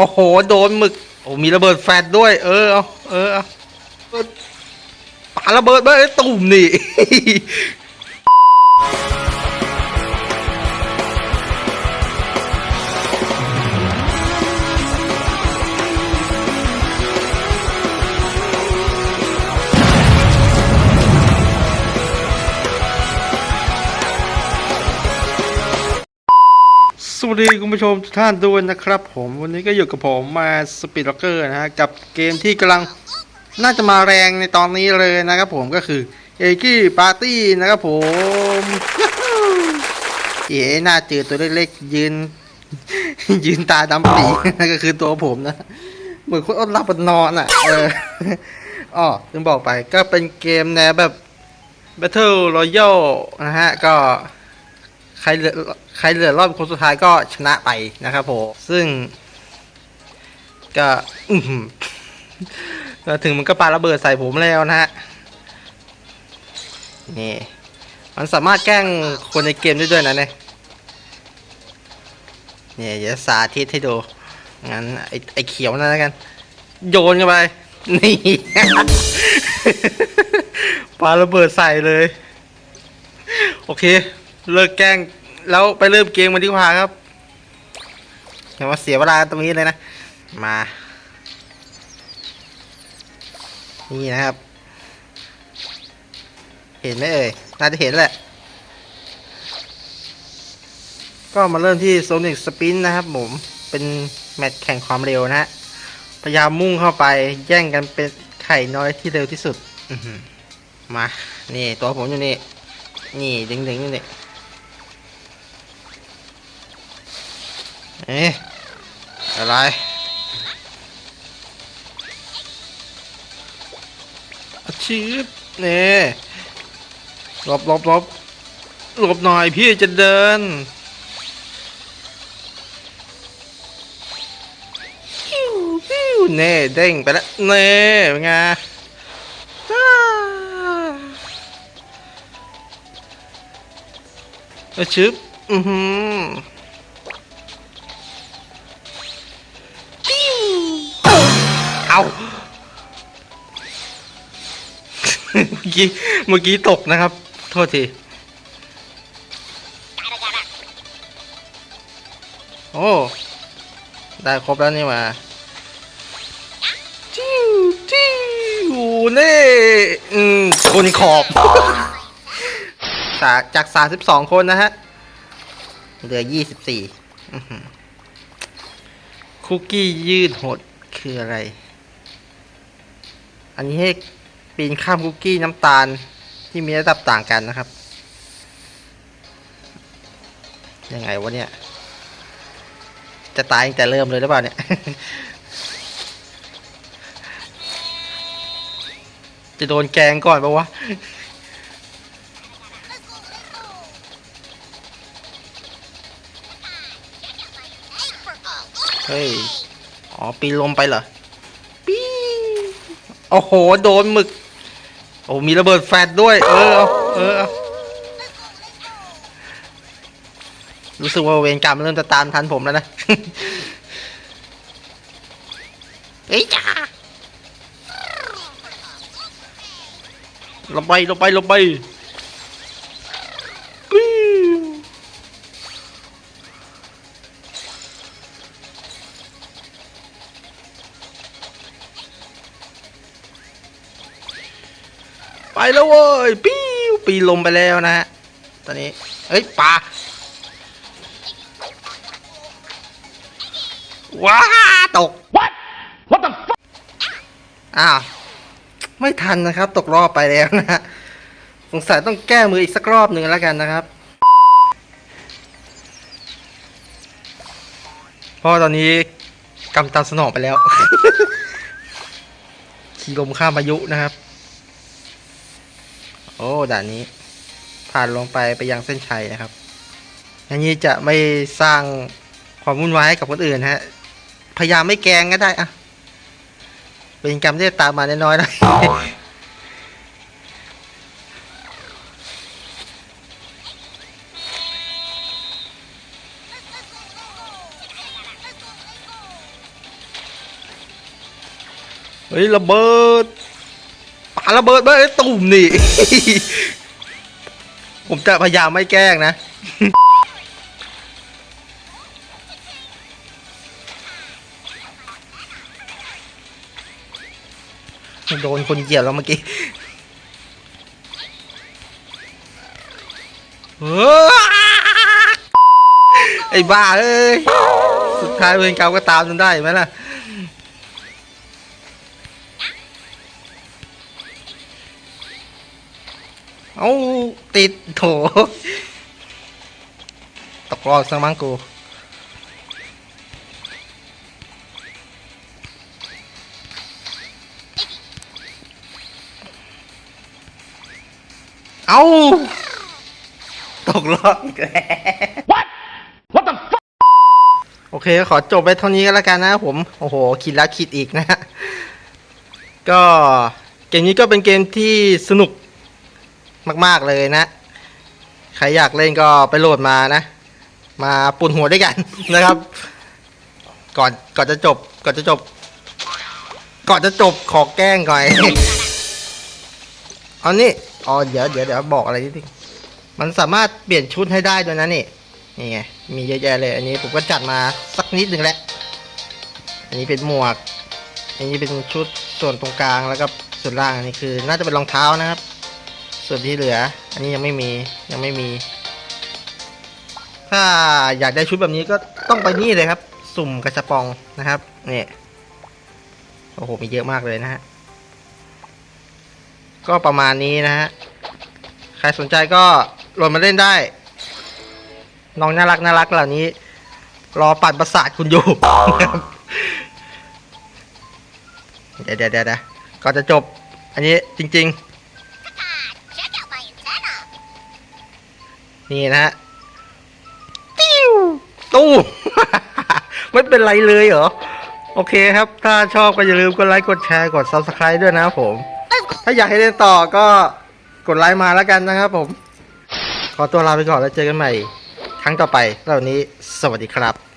โอ้โห โดนหมึก โอ้มีระเบิดแฟดด้วย เออเอาเออเอาปาระเบิดไปเลยตุ่มนี่ วัสดีคุณผู้ชมทุกท่านด้วยนะครับผมวันนี้ก็อยู่กับผมมาสปีดล็อกเกอร์นะฮะกับเกมที่กำลังน่าจะมาแรงในตอนนี้เลยนะครับผมก็คือเอกี้ปาร์ตี้นะครับผมเอ๋หน้าเจอตัวเล็กๆยืน ยืนตาดำปีนั่นก็คือตัวผมนะ เหมือนคนอดหลับอดนอนอะเอออ๋อลืมบอกไปก็เป็นเกมแนวแบบ Battle Royale นะฮะก็ ใครเหลือใครเหลือรอบคนสุดท้ายก็ชนะไปนะครับผมซึ่ง ก็อืถึงมันก็ปาระเบิดใส่ผมแล้วนะฮะนี่มันสามารถแกล้งคนในเกมได้ด้วยนะเนี่ยเนี่ยเดี๋ยวสาธิตให้ดูงั้นไอไอเขียวนั่นแล้วกัน โยนเข้าไป นี่ปาระเบิดใส่เลย โอเค เลิกแกล้งแล้วไปเริ่มเกมมันดีกว่าครับอย่ามาเสียเวลาตรงนี้เลยนะ มา นี่นะครับ เห็นไหมเอ่ย น่าจะเห็นแหละ ก็มาเริ่มที่โซนิกสปินนะครับผม เป็นแมตช์แข่งความเร็วนะฮะ พยายามมุ่งเข้าไปแย่งกันเป็นไข่น้อยที่เร็วที่สุด มา นี่ตัวผมอยู่นี่ นี่ดึงดึงๆอยู่นี่ เอ๊ะอะไร อาชีพนี่หลบหลบหลบหลบหน่อยพี่จะเดินปิ้วปิ้วเน่เด้งไปแล้วเน่เป็นไงจ้าอาชีพอือหือ เมื่อกี้เมื่อกี้ตกนะครับ โทษทีโอ้ได้ครบแล้วนี่มาจิ้วจิ้วเน่อืมคนขอบจากจากสามสิบสองคนนะฮะเหลือยี่สิบสี่คุกกี้ยืดหดคืออะไร อันนี้ให้ ปีนข้ามคุกกี้น้ำตาลที่มีระดับต่างกันนะครับ ยังไงวะเนี่ย จะตายตั้งแต่เริ่มเลยหรือเปล่าเนี่ย จะโดนแกงก่อนปะวะเฮ้ย อ๋อ ปีนลมไปเหรอ ปี โอ้โห โดนหมึก อ้มีระเบิดแฟลชด้วย เออเออ รู้สึกว่าเวรกรรมเริ่มจะตามทันผมแล้วนะเฮ้ยจ้าลงไปลงไปลงไป ไปแล้วเว้ยปิ้วปีนลมไปแล้วนะฮะตอนนี้เฮ้ยปลาว้าตก What? What the fuck? อ้าวไม่ทันนะครับ ตกรอบไปแล้วนะฮะสงสัยต้องแก้มืออีกสักรอบหนึ่งแล้วกันนะครับเพราะตอนนี้กำตามสนองไปแล้วขี่ลมข้ามพายุนะครับ โอ้ด่านนี้ ผ่านลงไปไปยังเส้นชัยนะครับอันนี้จะไม่สร้างความวุ่นวายให้กับคนอื่นฮะ พยายามไม่แกงก็ได้อะเป็นกรรมที่ตามมาน้อยๆนะเฮ้ยระเบิด ระเบิดมาไอ้ตุ่มนี่ ผมจะพยายามไม่แกล้งนะ โดนคนเหยียบแล้วเมื่อกี้เฮ้อไอ้บ้าเอ้ย สุดท้ายเวรกรรมก็ตามจนได้ไหมล่ะ เอาติดโถตกรอบสังมั้งกูเอาตกรอบอีกแล้ว What the fuck? โอเค ขอจบไปเท่านี้ก็แล้วกันนะครับผม โอ้โห คิดแล้วคิดอีกนะฮะก็เกมนี้ก็เป็นเกมที่สนุก มาก ๆ เลยนะ ใครอยากเล่นก็ไปโหลดมานะ มาปุ่นหัวด้วยกันนะครับ ก่อนก่อนจะจบ ก่อนจะจบ ก่อนจะจบขอแกล้งก่อนเอานี่อ๋อเดี๋ยวเดี๋ยวเดี๋ยวบอกอะไรนิดนึงมันสามารถเปลี่ยนชุดให้ได้ด้วยนะนี่นี่ไงมีเยอะแยะเลย อันนี้ผมก็จัดมาสักนิดหนึ่งแหล้วอันนี้เป็นหมวก อันนี้เป็นชุดส่วนตรงกลางแล้วก็ส่วนล่างอันนี้คือ น่าจะเป็นรองเท้านะครับ ส่วนที่เหลือ อันนี้ยังไม่มียังไม่มี ถ้าอยากได้ชุดแบบนี้ก็ต้องไปนี่เลยครับ สุ่มกระชบปองนะครับเนี่ยโอ้โหมีเยอะมากเลยนะฮะก็ประมาณนี้นะฮะใครสนใจก็โหลดมาเล่นได้ น้องน่ารักน่ารักเหล่านี้ รอปัดประสาทคุณอยู่เดี๋ยวเดี๋ยวเดี๋ยวก่อนจะจบ อันนี้จริง Check นี่นะฮะติ้วตู้ไม่เป็นไรเลยเหรอ โอเคครับ ถ้าชอบก็อย่าลืมกดไลค์กดแชร์กด subscribe ด้วยนะครับผม ถ้าอยากให้เล่นต่อก็กดไลค์มาแล้วกันนะครับผม ขอตัวลาไปก่อนแล้วเจอกันใหม่ ครั้งต่อไปแล้ววันนี้สวัสดีครับ